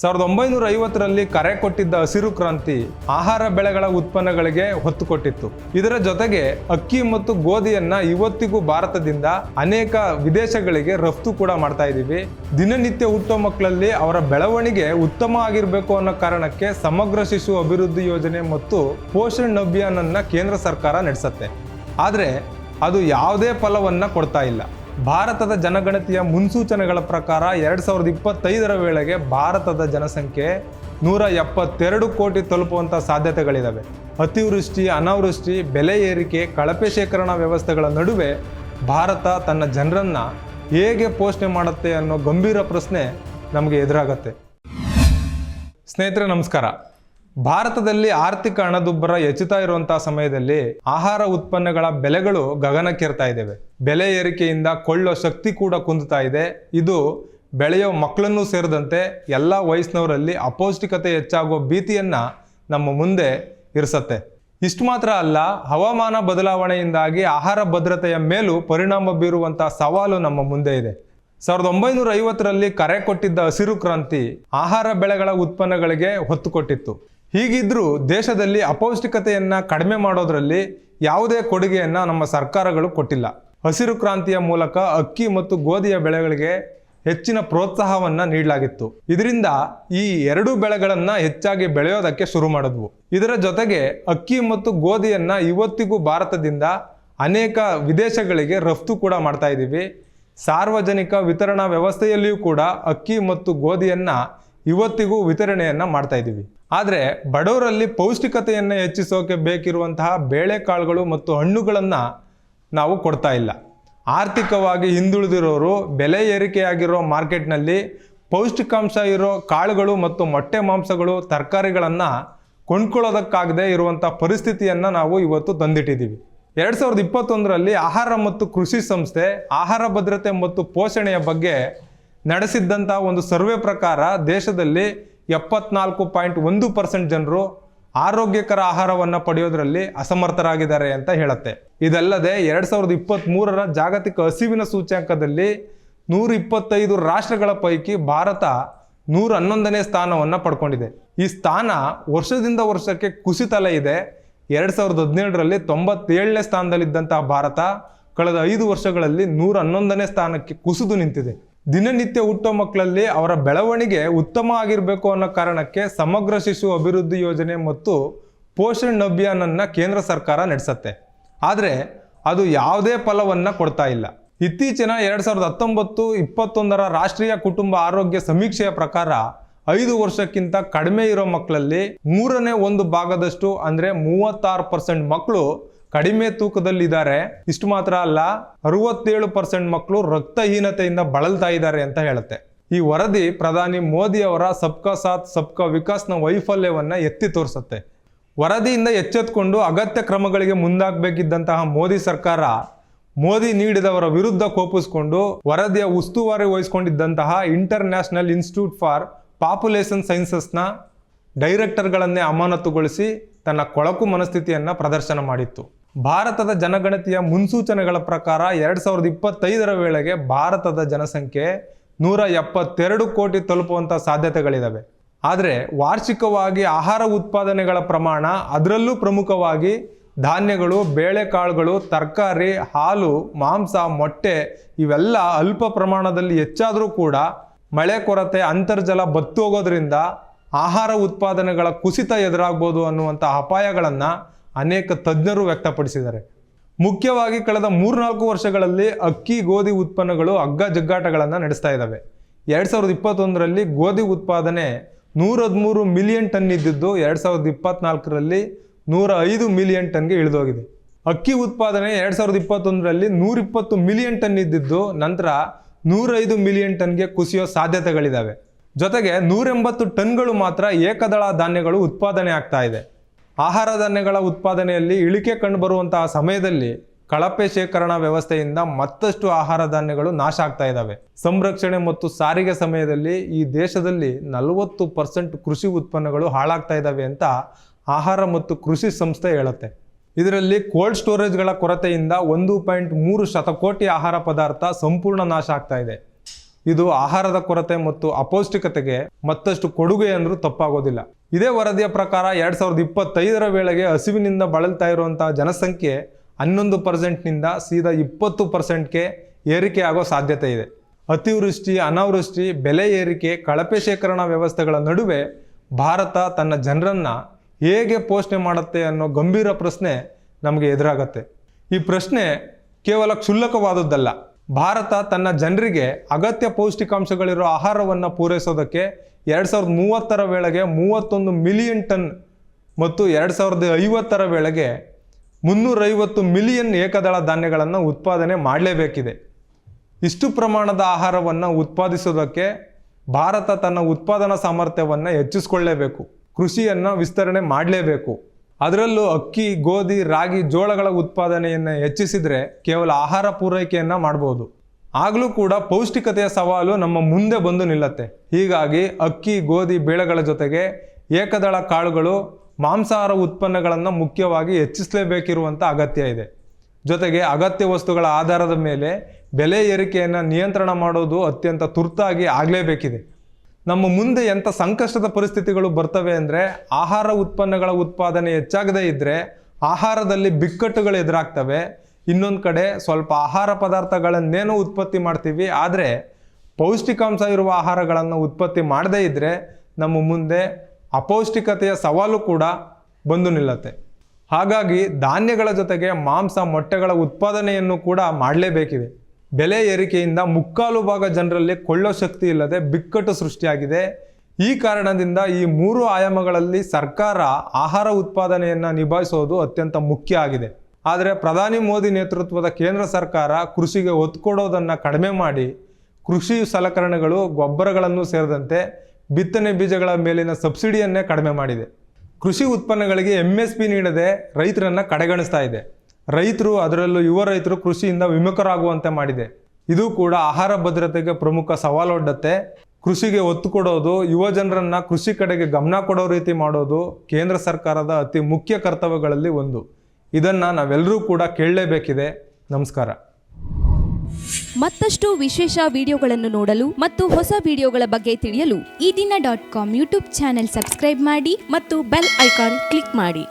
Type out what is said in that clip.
ಸಾವಿರದ ಒಂಬೈನೂರ ಐವತ್ತರಲ್ಲಿ ಕರೆ ಕೊಟ್ಟಿದ್ದ ಹಸಿರು ಕ್ರಾಂತಿ ಆಹಾರ ಬೆಳೆಗಳ ಉತ್ಪನ್ನಗಳಿಗೆ ಹೊತ್ತು ಕೊಟ್ಟಿತ್ತು. ಇದರ ಜೊತೆಗೆ ಅಕ್ಕಿ ಮತ್ತು ಗೋಧಿಯನ್ನ ಇವತ್ತಿಗೂ ಭಾರತದಿಂದ ಅನೇಕ ವಿದೇಶಗಳಿಗೆ ರಫ್ತು ಕೂಡ ಮಾಡ್ತಾ ಇದ್ದೀವಿ. ದಿನನಿತ್ಯ ಹುಟ್ಟೋ ಮಕ್ಕಳಲ್ಲಿ ಅವರ ಬೆಳವಣಿಗೆ ಉತ್ತಮ ಆಗಿರಬೇಕು ಅನ್ನೋ ಕಾರಣಕ್ಕೆ ಸಮಗ್ರ ಶಿಶು ಅಭಿವೃದ್ಧಿ ಯೋಜನೆ ಮತ್ತು ಪೋಷಣ್ ಅಭಿಯಾನನ್ನ ಕೇಂದ್ರ ಸರ್ಕಾರ ನಡೆಸುತ್ತೆ. ಆದರೆ ಅದು ಯಾವುದೇ ಫಲವನ್ನು ಕೊಡ್ತಾ ಇಲ್ಲ. ಭಾರತದ ಜನಗಣತಿಯ ಮುನ್ಸೂಚನೆಗಳ ಪ್ರಕಾರ ಎರಡು ಸಾವಿರದ ಇಪ್ಪತ್ತೈದರ ವೇಳೆಗೆ ಭಾರತದ ಜನಸಂಖ್ಯೆ ನೂರ ಎಪ್ಪತ್ತೆರಡು ಕೋಟಿ ತಲುಪುವಂಥ ಸಾಧ್ಯತೆಗಳಿದ್ದಾವೆ ಅತಿವೃಷ್ಟಿ, ಅನಾವೃಷ್ಟಿ, ಬೆಲೆ ಏರಿಕೆ, ಕಳಪೆ ಶೇಖರಣಾ ವ್ಯವಸ್ಥೆಗಳ ನಡುವೆ ಭಾರತ ತನ್ನ ಜನರನ್ನು ಹೇಗೆ ಪೋಷಣೆ ಮಾಡುತ್ತೆ ಅನ್ನೋ ಗಂಭೀರ ಪ್ರಶ್ನೆ ನಮಗೆ ಎದುರಾಗತ್ತೆ. ಸ್ನೇಹಿತರೆ, ನಮಸ್ಕಾರ. ಭಾರತದಲ್ಲಿ ಆರ್ಥಿಕ ಹಣದುಬ್ಬರ ಹೆಚ್ಚುತ್ತಾ ಇರುವಂತಹ ಸಮಯದಲ್ಲಿ ಆಹಾರ ಉತ್ಪನ್ನಗಳ ಬೆಲೆಗಳು ಗಗನಕ್ಕೇರ್ತಾ ಇದ್ದಾವೆ. ಬೆಲೆ ಏರಿಕೆಯಿಂದ ಕೊಳ್ಳೋ ಶಕ್ತಿ ಕೂಡ ಕುಂದುತ್ತಾ ಇದೆ. ಇದು ಬೆಳೆಯೋ ಮಕ್ಕಳನ್ನೂ ಸೇರಿದಂತೆ ಎಲ್ಲ ವಯಸ್ಸಿನವರಲ್ಲಿ ಅಪೌಷ್ಟಿಕತೆ ಹೆಚ್ಚಾಗುವ ಭೀತಿಯನ್ನ ನಮ್ಮ ಮುಂದೆ ಇರಿಸತ್ತೆ. ಇಷ್ಟು ಮಾತ್ರ ಅಲ್ಲ, ಹವಾಮಾನ ಬದಲಾವಣೆಯಿಂದಾಗಿ ಆಹಾರ ಭದ್ರತೆಯ ಮೇಲೂ ಪರಿಣಾಮ ಬೀರುವಂತಹ ಸವಾಲು ನಮ್ಮ ಮುಂದೆ ಇದೆ. ಸಾವಿರದ ಒಂಬೈನೂರ ಐವತ್ತರಲ್ಲಿ ಕರೆ ಕೊಟ್ಟಿದ್ದ ಹಸಿರು ಕ್ರಾಂತಿ ಆಹಾರ ಬೆಳೆಗಳ ಉತ್ಪನ್ನಗಳಿಗೆ ಹೊತ್ತು ಕೊಟ್ಟಿತ್ತು. ಹೀಗಿದ್ರೂ ದೇಶದಲ್ಲಿ ಅಪೌಷ್ಟಿಕತೆಯನ್ನು ಕಡಿಮೆ ಮಾಡೋದರಲ್ಲಿ ಯಾವುದೇ ಕೊಡುಗೆಯನ್ನು ನಮ್ಮ ಸರ್ಕಾರಗಳು ಕೊಟ್ಟಿಲ್ಲ. ಹಸಿರು ಕ್ರಾಂತಿಯ ಮೂಲಕ ಅಕ್ಕಿ ಮತ್ತು ಗೋಧಿಯ ಬೆಳೆಗಳಿಗೆ ಹೆಚ್ಚಿನ ಪ್ರೋತ್ಸಾಹವನ್ನು ನೀಡಲಾಗಿತ್ತು. ಇದರಿಂದ ಈ ಎರಡೂ ಬೆಳೆಗಳನ್ನು ಹೆಚ್ಚಾಗಿ ಬೆಳೆಯೋದಕ್ಕೆ ಶುರು ಮಾಡಿದ್ವು. ಇದರ ಜೊತೆಗೆ ಅಕ್ಕಿ ಮತ್ತು ಗೋಧಿಯನ್ನು ಇವತ್ತಿಗೂ ಭಾರತದಿಂದ ಅನೇಕ ವಿದೇಶಗಳಿಗೆ ರಫ್ತು ಕೂಡ ಮಾಡ್ತಾ ಇದ್ದೀವಿ. ಸಾರ್ವಜನಿಕ ವಿತರಣಾ ವ್ಯವಸ್ಥೆಯಲ್ಲಿಯೂ ಕೂಡ ಅಕ್ಕಿ ಮತ್ತು ಗೋಧಿಯನ್ನು ಇವತ್ತಿಗೂ ವಿತರಣೆಯನ್ನು ಮಾಡ್ತಾ ಇದ್ದೀವಿ. ಆದರೆ ಬಡವರಲ್ಲಿ ಪೌಷ್ಟಿಕತೆಯನ್ನು ಹೆಚ್ಚಿಸೋಕೆ ಬೇಕಿರುವಂತಹ ಬೇಳೆಕಾಳುಗಳು ಮತ್ತು ಹಣ್ಣುಗಳನ್ನು ನಾವು ಕೊಡ್ತಾ ಇಲ್ಲ. ಆರ್ಥಿಕವಾಗಿ ಹಿಂದುಳಿದಿರೋರು, ಬೆಲೆ ಏರಿಕೆಯಾಗಿರೋ ಮಾರ್ಕೆಟ್ನಲ್ಲಿ ಪೌಷ್ಟಿಕಾಂಶ ಇರೋ ಕಾಳುಗಳು ಮತ್ತು ಮೊಟ್ಟೆ ಮಾಂಸಗಳು ತರಕಾರಿಗಳನ್ನು ಕೊಂಡ್ಕೊಳ್ಳೋದಕ್ಕಾಗದೆ ಇರುವಂಥ ಪರಿಸ್ಥಿತಿಯನ್ನು ನಾವು ಇವತ್ತು ತಂದಿಟ್ಟಿದ್ದೀವಿ. ಎರಡು ಸಾವಿರದ ಇಪ್ಪತ್ತೊಂದರಲ್ಲಿ ಆಹಾರ ಮತ್ತು ಕೃಷಿ ಸಂಸ್ಥೆ ಆಹಾರ ಭದ್ರತೆ ಮತ್ತು ಪೋಷಣೆಯ ಬಗ್ಗೆ ನಡೆಸಿದ್ದಂಥ ಒಂದು ಸರ್ವೆ ಪ್ರಕಾರ ದೇಶದಲ್ಲಿ ಎಪ್ಪತ್ನಾಲ್ಕು ಪಾಯಿಂಟ್ ಒಂದು ಪರ್ಸೆಂಟ್ ಜನರು ಆರೋಗ್ಯಕರ ಆಹಾರವನ್ನು ಪಡೆಯೋದ್ರಲ್ಲಿ ಅಸಮರ್ಥರಾಗಿದ್ದಾರೆ ಅಂತ ಹೇಳುತ್ತೆ. ಇದಲ್ಲದೆ ಎರಡು ಸಾವಿರದ ಇಪ್ಪತ್ತ್ಮೂರರ ಜಾಗತಿಕ ಹಸಿವಿನ ಸೂಚ್ಯಂಕದಲ್ಲಿ ನೂರ ಇಪ್ಪತ್ತೈದು ರಾಷ್ಟ್ರಗಳ ಪೈಕಿ ಭಾರತ ನೂರ ಹನ್ನೊಂದನೇ ಸ್ಥಾನವನ್ನು ಪಡ್ಕೊಂಡಿದೆ. ಈ ಸ್ಥಾನ ವರ್ಷದಿಂದ ವರ್ಷಕ್ಕೆ ಕುಸಿತಲೇ ಇದೆ. ಎರಡು ಸಾವಿರದ ಹದಿನೇಳರಲ್ಲಿ ತೊಂಬತ್ತೇಳನೇ ಸ್ಥಾನದಲ್ಲಿದ್ದಂತಹ ಭಾರತ, ಕಳೆದ ಐದು ವರ್ಷಗಳಲ್ಲಿ ನೂರ ಹನ್ನೊಂದನೇ ಸ್ಥಾನಕ್ಕೆ ಕುಸಿದು ನಿಂತಿದೆ. ದಿನನಿತ್ಯ ಹುಟ್ಟೋ ಮಕ್ಕಳಲ್ಲಿ ಅವರ ಬೆಳವಣಿಗೆ ಉತ್ತಮ ಆಗಿರಬೇಕು ಅನ್ನೋ ಕಾರಣಕ್ಕೆ ಸಮಗ್ರ ಶಿಶು ಅಭಿವೃದ್ಧಿ ಯೋಜನೆ ಮತ್ತು ಪೋಷಣ್ ಅಭಿಯಾನನ್ನು ಕೇಂದ್ರ ಸರ್ಕಾರ ನಡೆಸುತ್ತೆ. ಆದರೆ ಅದು ಯಾವುದೇ ಫಲವನ್ನು ಕೊಡ್ತಾ ಇಲ್ಲ. ಇತ್ತೀಚಿನ ಎರಡು ಸಾವಿರದ ಹತ್ತೊಂಬತ್ತು ಇಪ್ಪತ್ತೊಂದರ ರಾಷ್ಟ್ರೀಯ ಕುಟುಂಬ ಆರೋಗ್ಯ ಸಮೀಕ್ಷೆಯ ಪ್ರಕಾರ ಐದು ವರ್ಷಕ್ಕಿಂತ ಕಡಿಮೆ ಇರೋ ಮಕ್ಕಳಲ್ಲಿ ಮೂರನೇ ಒಂದು ಭಾಗದಷ್ಟು ಅಂದರೆ ಮೂವತ್ತಾರು ಪರ್ಸೆಂಟ್ ಮಕ್ಕಳು ಕಡಿಮೆ ತೂಕದಲ್ಲಿದ್ದಾರೆ. ಇಷ್ಟು ಮಾತ್ರ ಅಲ್ಲ, ಅರವತ್ತೇಳು ಪರ್ಸೆಂಟ್ ಮಕ್ಕಳು ರಕ್ತಹೀನತೆಯಿಂದ ಬಳಲ್ತಾ ಇದ್ದಾರೆ ಅಂತ ಹೇಳುತ್ತೆ. ಈ ವರದಿ ಪ್ರಧಾನಿ ಮೋದಿ ಅವರ ಸಬ್ಕಾ ಸಾಥ್, ಸಬ್ಕಾ ವಿಕಾಸ್ನ ವೈಫಲ್ಯವನ್ನ ಎತ್ತಿ ತೋರಿಸುತ್ತೆ. ವರದಿಯಿಂದ ಎಚ್ಚೆತ್ಕೊಂಡು ಅಗತ್ಯ ಕ್ರಮಗಳಿಗೆ ಮುಂದಾಗಬೇಕಿದ್ದಂತಹ ಮೋದಿ ಸರ್ಕಾರ, ಮೋದಿ ನೀಡಿದವರ ವಿರುದ್ಧ ಕೋಪಿಸಿಕೊಂಡು ವರದಿಯ ಉಸ್ತುವಾರಿ ವಹಿಸಿಕೊಂಡಿದ್ದಂತಹ international institute for population ಸೈನ್ಸಸ್ನ ಡೈರೆಕ್ಟರ್ಗಳನ್ನೇ ಅಮಾನತುಗೊಳಿಸಿ ತನ್ನ ಕೊಳಕು ಮನಸ್ಥಿತಿಯನ್ನು ಪ್ರದರ್ಶನ ಮಾಡಿತ್ತು. ಭಾರತದ ಜನಗಣತಿಯ ಮುನ್ಸೂಚನೆಗಳ ಪ್ರಕಾರ ಎರಡು ಸಾವಿರದ ಇಪ್ಪತ್ತೈದರ ವೇಳೆಗೆ ಭಾರತದ ಜನಸಂಖ್ಯೆ ನೂರ ಎಪ್ಪತ್ತೆರಡು ಕೋಟಿ ತಲುಪುವಂಥ ಸಾಧ್ಯತೆಗಳಿದ್ದಾವೆ ಆದರೆ ವಾರ್ಷಿಕವಾಗಿ ಆಹಾರ ಉತ್ಪಾದನೆಗಳ ಪ್ರಮಾಣ ಅದರಲ್ಲೂ ಪ್ರಮುಖವಾಗಿ ಧಾನ್ಯಗಳು, ಬೇಳೆಕಾಳುಗಳು, ತರಕಾರಿ, ಹಾಲು, ಮಾಂಸ, ಮೊಟ್ಟೆ ಇವೆಲ್ಲ ಅಲ್ಪ ಪ್ರಮಾಣದಲ್ಲಿ ಹೆಚ್ಚಾದರೂ ಕೂಡ ಮಳೆ ಕೊರತೆ, ಅಂತರ್ಜಲ ಬತ್ತೋಗೋದ್ರಿಂದ ಆಹಾರ ಉತ್ಪಾದನೆಗಳ ಕುಸಿತ ಎದುರಾಗ್ಬೋದು ಅನ್ನುವಂಥ ಅಪಾಯಗಳನ್ನು ಅನೇಕ ತಜ್ಞರು ವ್ಯಕ್ತಪಡಿಸಿದ್ದಾರೆ. ಮುಖ್ಯವಾಗಿ ಕಳೆದ ಮೂರ್ನಾಲ್ಕು ವರ್ಷಗಳಲ್ಲಿ ಅಕ್ಕಿ, ಗೋಧಿ ಉತ್ಪನ್ನಗಳು ಅಗ್ಗ ಜಗ್ಗಾಟಗಳನ್ನು ನಡೆಸ್ತಾ ಇದ್ದಾವೆ ಎರಡು ಸಾವಿರದ ಇಪ್ಪತ್ತೊಂದರಲ್ಲಿ ಗೋಧಿ ಉತ್ಪಾದನೆ ನೂರ ಹದಿಮೂರು ಮಿಲಿಯನ್ ಟನ್ ಇದ್ದಿದ್ದು, ಎರಡು ಸಾವಿರದ ಇಪ್ಪತ್ನಾಲ್ಕರಲ್ಲಿ ನೂರ ಐದು ಮಿಲಿಯನ್ ಟನ್ಗೆ ಇಳಿದೋಗಿದೆ. ಅಕ್ಕಿ ಉತ್ಪಾದನೆ ಎರಡು ಸಾವಿರದ ಇಪ್ಪತ್ತೊಂದರಲ್ಲಿ ನೂರಿಪ್ಪತ್ತು ಮಿಲಿಯನ್ ಟನ್ ಇದ್ದಿದ್ದು, ನಂತರ ನೂರೈದು ಮಿಲಿಯನ್ ಟನ್ಗೆ ಕುಸಿಯೋ ಸಾಧ್ಯತೆಗಳಿದ್ದಾವೆ ಜೊತೆಗೆ ನೂರೆಂಬತ್ತು ಟನ್ಗಳು ಮಾತ್ರ ಏಕದಳ ಧಾನ್ಯಗಳು ಉತ್ಪಾದನೆ ಆಗ್ತಾ ಇದೆ. ಆಹಾರ ಧಾನ್ಯಗಳ ಉತ್ಪಾದನೆಯಲ್ಲಿ ಇಳಿಕೆ ಕಂಡುಬರುವಂತಹ ಸಮಯದಲ್ಲಿ ಕಳಪೆ ಶೇಖರಣಾ ವ್ಯವಸ್ಥೆಯಿಂದ ಮತ್ತಷ್ಟು ಆಹಾರ ಧಾನ್ಯಗಳು ನಾಶ ಆಗ್ತಾ ಇದ್ದಾವೆ. ಸಂರಕ್ಷಣೆ ಮತ್ತು ಸಾರಿಗೆ ಸಮಯದಲ್ಲಿ ಈ ದೇಶದಲ್ಲಿ ನಲವತ್ತು ಪರ್ಸೆಂಟ್ ಕೃಷಿ ಉತ್ಪನ್ನಗಳು ಹಾಳಾಗ್ತಾ ಇದ್ದಾವೆ ಅಂತ ಆಹಾರ ಮತ್ತು ಕೃಷಿ ಸಂಸ್ಥೆ ಹೇಳುತ್ತೆ. ಇದರಲ್ಲಿ ಕೋಲ್ಡ್ ಸ್ಟೋರೇಜ್ಗಳ ಕೊರತೆಯಿಂದ ಒಂದು ಪಾಯಿಂಟ್ ಮೂರು ಶತಕೋಟಿ ಆಹಾರ ಪದಾರ್ಥ ಸಂಪೂರ್ಣ ನಾಶ ಆಗ್ತಾ ಇದೆ. ಇದು ಆಹಾರದ ಕೊರತೆ ಮತ್ತು ಅಪೌಷ್ಟಿಕತೆಗೆ ಮತ್ತಷ್ಟು ಕೊಡುಗೆ ಅಂದರೂ ತಪ್ಪಾಗೋದಿಲ್ಲ. ಇದೇ ವರದಿಯ ಪ್ರಕಾರ ಎರಡ್ ಸಾವಿರದ ಇಪ್ಪತ್ತೈದರ ವೇಳೆಗೆ ಹಸಿವಿನಿಂದ ಬಳಲ್ತಾ ಇರುವಂತಹ ಜನಸಂಖ್ಯೆ ಹನ್ನೊಂದು ಪರ್ಸೆಂಟ್ನಿಂದ ಸೀದಾ ಇಪ್ಪತ್ತು ಪರ್ಸೆಂಟ್ಗೆ ಏರಿಕೆ ಆಗೋ ಸಾಧ್ಯತೆ ಇದೆ. ಅತಿವೃಷ್ಟಿ, ಅನಾವೃಷ್ಟಿ, ಬೆಲೆ ಏರಿಕೆ, ಕಳಪೆ ಶೇಖರಣಾ ವ್ಯವಸ್ಥೆಗಳ ನಡುವೆ ಭಾರತ ತನ್ನ ಜನರನ್ನ ಹೇಗೆ ಪೋಷಣೆ ಮಾಡುತ್ತೆ ಅನ್ನೋ ಗಂಭೀರ ಪ್ರಶ್ನೆ ನಮಗೆ ಎದುರಾಗತ್ತೆ. ಈ ಪ್ರಶ್ನೆ ಕೇವಲ ಕ್ಷುಲ್ಲಕವಾದದ್ದಲ್ಲ. ಭಾರತ ತನ್ನ ಜನರಿಗೆ ಅಗತ್ಯ ಪೌಷ್ಟಿಕಾಂಶಗಳಿರೋ ಆಹಾರವನ್ನು ಪೂರೈಸೋದಕ್ಕೆ ಎರಡು ಸಾವಿರದ ಮೂವತ್ತರ ವೇಳೆಗೆ ಮೂವತ್ತೊಂದು ಮಿಲಿಯನ್ ಟನ್ ಮತ್ತು ಎರಡು ಸಾವಿರದ ಐವತ್ತರ ವೇಳೆಗೆ ಮುನ್ನೂರೈವತ್ತು ಮಿಲಿಯನ್ ಏಕದಳ ಧಾನ್ಯಗಳನ್ನು ಉತ್ಪಾದನೆ ಮಾಡಲೇಬೇಕಿದೆ. ಇಷ್ಟು ಪ್ರಮಾಣದ ಆಹಾರವನ್ನು ಉತ್ಪಾದಿಸೋದಕ್ಕೆ ಭಾರತ ತನ್ನ ಉತ್ಪಾದನಾ ಸಾಮರ್ಥ್ಯವನ್ನು ಹೆಚ್ಚಿಸ್ಕೊಳ್ಳೇಬೇಕು. ಕೃಷಿಯನ್ನು ವಿಸ್ತರಣೆ ಮಾಡಲೇಬೇಕು. ಅದರಲ್ಲೂ ಅಕ್ಕಿ, ಗೋಧಿ, ರಾಗಿ, ಜೋಳಗಳ ಉತ್ಪಾದನೆಯನ್ನು ಹೆಚ್ಚಿಸಿದರೆ ಕೇವಲ ಆಹಾರ ಪೂರೈಕೆಯನ್ನು ಮಾಡ್ಬೋದು. ಆಗಲೂ ಕೂಡ ಪೌಷ್ಟಿಕತೆಯ ಸವಾಲು ನಮ್ಮ ಮುಂದೆ ಬಂದು ನಿಲ್ಲತ್ತೆ. ಹೀಗಾಗಿ ಅಕ್ಕಿ, ಗೋಧಿ, ಬೇಳೆಗಳ ಜೊತೆಗೆ ಏಕದಳ ಕಾಳುಗಳು ಮಾಂಸಾಹಾರ ಉತ್ಪನ್ನಗಳನ್ನು ಮುಖ್ಯವಾಗಿ ಹೆಚ್ಚಿಸಲೇಬೇಕಿರುವಂಥ ಅಗತ್ಯ ಇದೆ. ಜೊತೆಗೆ ಅಗತ್ಯ ವಸ್ತುಗಳ ಆಧಾರದ ಮೇಲೆ ಬೆಲೆ ಏರಿಕೆಯನ್ನು ನಿಯಂತ್ರಣ ಮಾಡೋದು ಅತ್ಯಂತ ತುರ್ತಾಗಿ ಆಗಲೇಬೇಕಿದೆ. ನಮ್ಮ ಮುಂದೆ ಎಂಥ ಸಂಕಷ್ಟದ ಪರಿಸ್ಥಿತಿಗಳು ಬರ್ತವೆ ಅಂದರೆ ಆಹಾರ ಉತ್ಪನ್ನಗಳ ಉತ್ಪಾದನೆ ಹೆಚ್ಚಾಗದೇ ಇದ್ದರೆ ಆಹಾರದಲ್ಲಿ ಬಿಕ್ಕಟ್ಟುಗಳು ಎದುರಾಗ್ತವೆ. ಇನ್ನೊಂದು ಕಡೆ ಸ್ವಲ್ಪ ಆಹಾರ ಪದಾರ್ಥಗಳನ್ನೇನೋ ಉತ್ಪತ್ತಿ ಮಾಡ್ತೀವಿ, ಆದರೆ ಪೌಷ್ಟಿಕಾಂಶ ಇರುವ ಆಹಾರಗಳನ್ನು ಉತ್ಪತ್ತಿ ಮಾಡದೇ ಇದ್ದರೆ ನಮ್ಮ ಮುಂದೆ ಅಪೌಷ್ಟಿಕತೆಯ ಸವಾಲು ಕೂಡ ಬಂದು ನಿಲ್ಲತ್ತೆ. ಹಾಗಾಗಿ ಧಾನ್ಯಗಳ ಜೊತೆಗೆ ಮಾಂಸ ಮೊಟ್ಟೆಗಳ ಉತ್ಪಾದನೆಯನ್ನು ಕೂಡ ಮಾಡಲೇಬೇಕಿದೆ. ಬೆಲೆ ಏರಿಕೆಯಿಂದ ಮುಕ್ಕಾಲು ಭಾಗ ಜನರಲ್ಲಿ ಕೊಳ್ಳೋ ಶಕ್ತಿ ಇಲ್ಲದೆ ಬಿಕ್ಕಟ್ಟು ಸೃಷ್ಟಿಯಾಗಿದೆ. ಈ ಕಾರಣದಿಂದ ಈ ಮೂರು ಆಯಾಮಗಳಲ್ಲಿ ಸರ್ಕಾರ ಆಹಾರ ಉತ್ಪಾದನೆಯನ್ನು ನಿಭಾಯಿಸೋದು ಅತ್ಯಂತ ಮುಖ್ಯ ಆಗಿದೆ. ಆದರೆ ಪ್ರಧಾನಿ ಮೋದಿ ನೇತೃತ್ವದ ಕೇಂದ್ರ ಸರ್ಕಾರ ಕೃಷಿಗೆ ಒತ್ತು ಕೊಡೋದನ್ನು ಕಡಿಮೆ ಮಾಡಿ, ಕೃಷಿ ಸಲಕರಣೆಗಳು ಗೊಬ್ಬರಗಳನ್ನು ಸೇರಿದಂತೆ ಬಿತ್ತನೆ ಬೀಜಗಳ ಮೇಲಿನ ಸಬ್ಸಿಡಿಯನ್ನೇ ಕಡಿಮೆ ಮಾಡಿದೆ. ಕೃಷಿ ಉತ್ಪನ್ನಗಳಿಗೆ ಎಂ ಎಸ್ ಪಿ ನೀಡದೆ ರೈತರನ್ನು ಕಡೆಗಣಿಸ್ತಾ ಇದೆ. ರೈತರು ಅದರಲ್ಲೂ ಯುವ ರೈತರು ಕೃಷಿಯಿಂದ ವಿಮುಖರಾಗುವಂತೆ ಮಾಡಿದೆ. ಇದು ಕೂಡ ಆಹಾರ ಭದ್ರತೆಗೆ ಪ್ರಮುಖ ಸವಾಲೊಡ್ಡತ್ತೆ. ಕೃಷಿಗೆ ಒತ್ತು ಕೊಡೋದು, ಯುವ ಜನರನ್ನ ಕೃಷಿ ಕಡೆಗೆ ಗಮನ ಕೊಡೋ ರೀತಿ ಮಾಡೋದು ಕೇಂದ್ರ ಸರ್ಕಾರದ ಅತಿ ಮುಖ್ಯ ಕರ್ತವ್ಯಗಳಲ್ಲಿ ಒಂದು. ಇದನ್ನ ನಾವೆಲ್ಲರೂ ಕೂಡ ಕೇಳಲೇಬೇಕಿದೆ. ನಮಸ್ಕಾರ. ಮತ್ತಷ್ಟು ವಿಶೇಷ ವಿಡಿಯೋಗಳನ್ನು ನೋಡಲು ಮತ್ತು ಹೊಸ ವಿಡಿಯೋಗಳ ಬಗ್ಗೆ ತಿಳಿಯಲು ಈ ದಿನ dot com YouTube channel subscribe ಮಾಡಿ ಮತ್ತು ಬೆಲ್ ಐಕಾನ್ ಕ್ಲಿಕ್ ಮಾಡಿ.